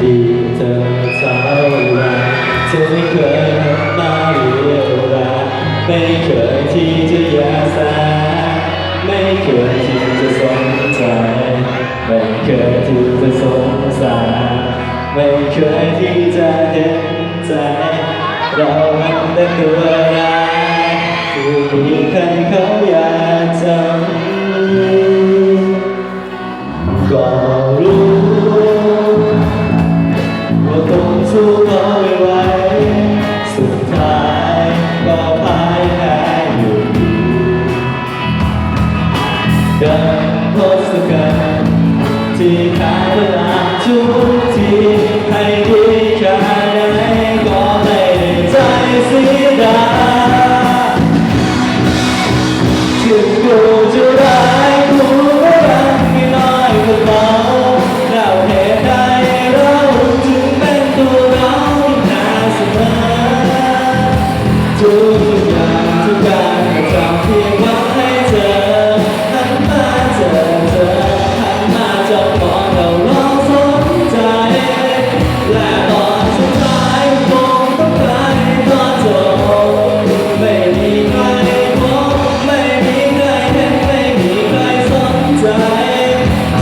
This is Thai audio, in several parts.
ดีเธอสาวรักเไม่เคยมาเรียวรักไม่เคยที่จะยาสาไม่เคยที่จะสนใจไม่เคยที่จะสงสารไม่เคยที่จะเห็นใจเรามันเป็นตัวร้าย ที่แพ้เวลาทุกทีให้ดีแค่ไหนก็ไม่ใจสีดายถึงดูจ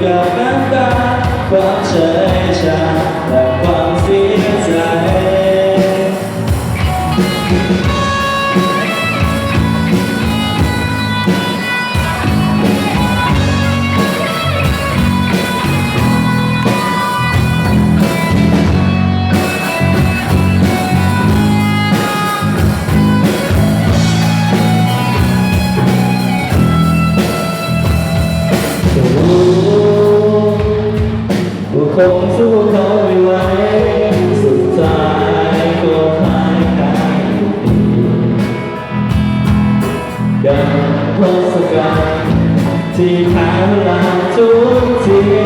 gặp ta quãng trời trà là quãng phía dài คงสู้เขาไม่สุดท้ก็พ่ายแพ้ดังทศกัณฐ์ที่แพ้เวลาทุกที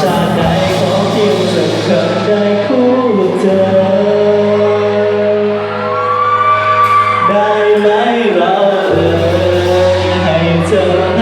ชาติใดขอเพียงสักคยได้คู่เธอ ได้ไหเราเอ่ยให้เธอ